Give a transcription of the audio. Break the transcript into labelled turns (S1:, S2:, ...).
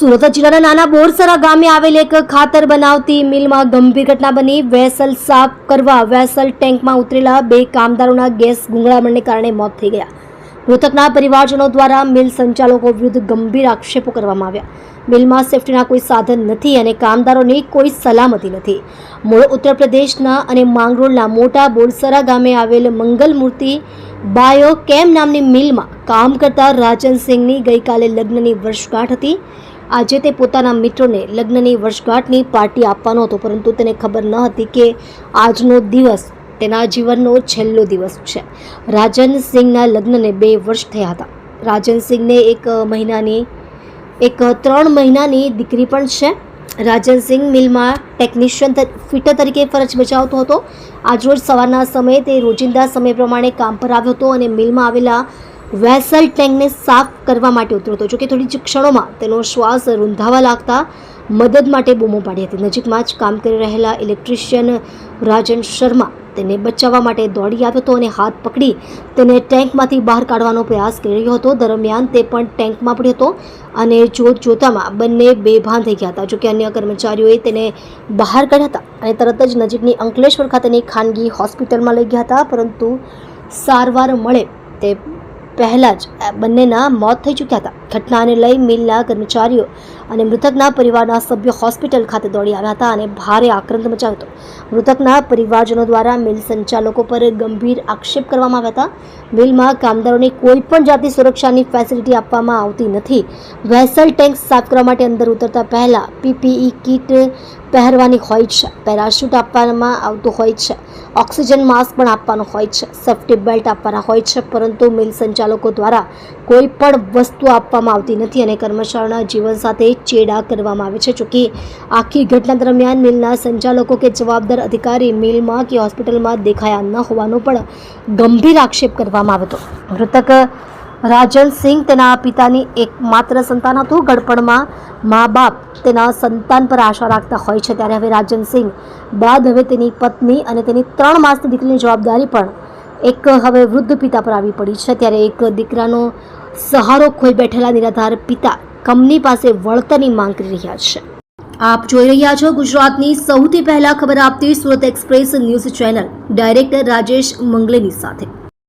S1: સુરત જિલ્લાના નાના બોરસરા ગામે આવેલ એક ખાતર બનાવતી મિલમાં ગંભીર ઘટના બની. વેસલ સાફ કરવા વેસલ ટેન્કમાં ઉતરેલા બે કામદારોના ગેસ ગુંગળામણને કારણે મોત થઈ ગયા. મૃતકના પરિવારજનો દ્વારા મિલ સંચાલકો વિરુદ્ધ ગંભીર આક્ષેપો કરવામાં આવ્યા. મિલમાં સેફટીના કોઈ સાધન નથી અને કામદારોની કોઈ સલામતી નથી. મૂળ ઉત્તર પ્રદેશના અને માંગરોળના મોટા બોરસરા ગામે આવેલ મંગલ મૂર્તિ બાયો કેમ નામની મિલમાં કામ કરતા રાજન સિંહની ગઈકાલે લગ્નની વર્ષગાંઠ હતી. આજે તે પોતાના મિત્રોને લગ્નની વર્ષગાંઠની પાર્ટી આપવાનો હતો, પરંતુ તેને ખબર ન હતી કે આજનો દિવસ તેના જીવનનો છેલ્લો દિવસ છે. રાજન સિંહના લગ્નને બે વર્ષ થયા હતા. રાજન સિંહને એક મહિનાની, એક ત્રણ મહિનાની દીકરી પણ છે. રાજન સિંહ મિલમાં ટેકનિશિયન ફિટર તરીકે ફરજ બજાવતો હતો. આજરોજ સવારના સમયે તે રોજિંદા સમય પ્રમાણે કામ પર આવ્યો હતો અને મિલમાં આવેલા વેસલ ટેન્કને સાફ કરવા માટે ઉતર્યો હતો જોકે થોડી જ ક્ષણોમાં તેનો શ્વાસ રૂંધાવા લાગતા મદદ માટે બૂમો પાડી હતી. નજીકમાં જ કામ કરી રહેલા ઇલેક્ટ્રિશિયન રાજન શર્મા તેને બચાવવા માટે દોડી આવ્યો હતો અને હાથ પકડી તેને ટેન્કમાંથી બહાર કાઢવાનો પ્રયાસ કરી રહ્યો હતો. દરમિયાન તે પણ ટેન્કમાં પડ્યો હતો અને જોત જોતામાં બંને બેભાન થઈ ગયા હતા. જોકે અન્ય કર્મચારીઓએ તેને બહાર કાઢ્યા હતા અને તરત જ નજીકની અંકલેશ્વર ખાતેની ખાનગી હોસ્પિટલમાં લઈ ગયા હતા. પરંતુ સારવાર મળે તે પહેલાં જ બંનેના મોત થઈ ચૂક્યા હતા. ઘટનાને લઈ મિલના કર્મચારીઓ અને મૃતકના પરિવારના સભ્યો હોસ્પિટલ ખાતે દોડી આવ્યા હતા અને ભારે આક્રંદ મચાવ્યો હતો. મૃતકના પરિવારજનો દ્વારા મિલ સંચાલકો પર ગંભીર આક્ષેપ કરવામાં આવ્યા હતા. મિલમાં કામદારોને કોઈ પણ જાતની સુરક્ષાની ફેસિલિટી આપવામાં આવતી નથી. વેસલ ટેન્ક સાફ કરવા માટે અંદર ઉતરતા પહેલાં પીપીઈ કીટ પહેરવાની હોય છે, પેરાશૂટ આપવામાં આવતું હોય છે. ઓક્સિજન માસ્ક પણ આપવાનો હોય છે, સેફ્ટી બેલ્ટ આપવાના હોય છે, પરંતુ મિલ સંચાલકો દ્વારા કોઈ પણ વસ્તુ આપવામાં આવતી નથી અને કર્મચારીના જીવન સાથે ચેડા કરવામાં આવે છે. જોકે, આખી ઘટના દરમિયાન મિલના સંચાલકો કે જવાબદાર અધિકારી મિલમાં કે હોસ્પિટલમાં દેખાયા ન હોવાનો પણ ગંભીર આક્ષેપ કરવામાં આવ્યો હતો. મૃતક રાજન સિંહ તેના પિતાની એકમાત્ર સંતાન હતું. ગડપણમાં મા બાપ તેના સંતાન પર આશા રાખતા હોય છે. ત્યારે હવે રાજન સિંહ બાદ હવે તેની પત્ની અને તેની ત્રણ માસની દીકરીની જવાબદારી પણ એક હવે વૃદ્ધ પિતા પર આવી પડી છે. ત્યારે એક દીકરાનો સહારો ખોઈ બેઠેલા નિરાધાર પિતા કંપની પાસે વળતરની માંગ કરી રહ્યા છે. આપ જોઈ રહ્યા છો ગુજરાતની સૌથી પહેલા ખબર આપતી Surat express news channel. Director Rajesh મંગલેની સાથે.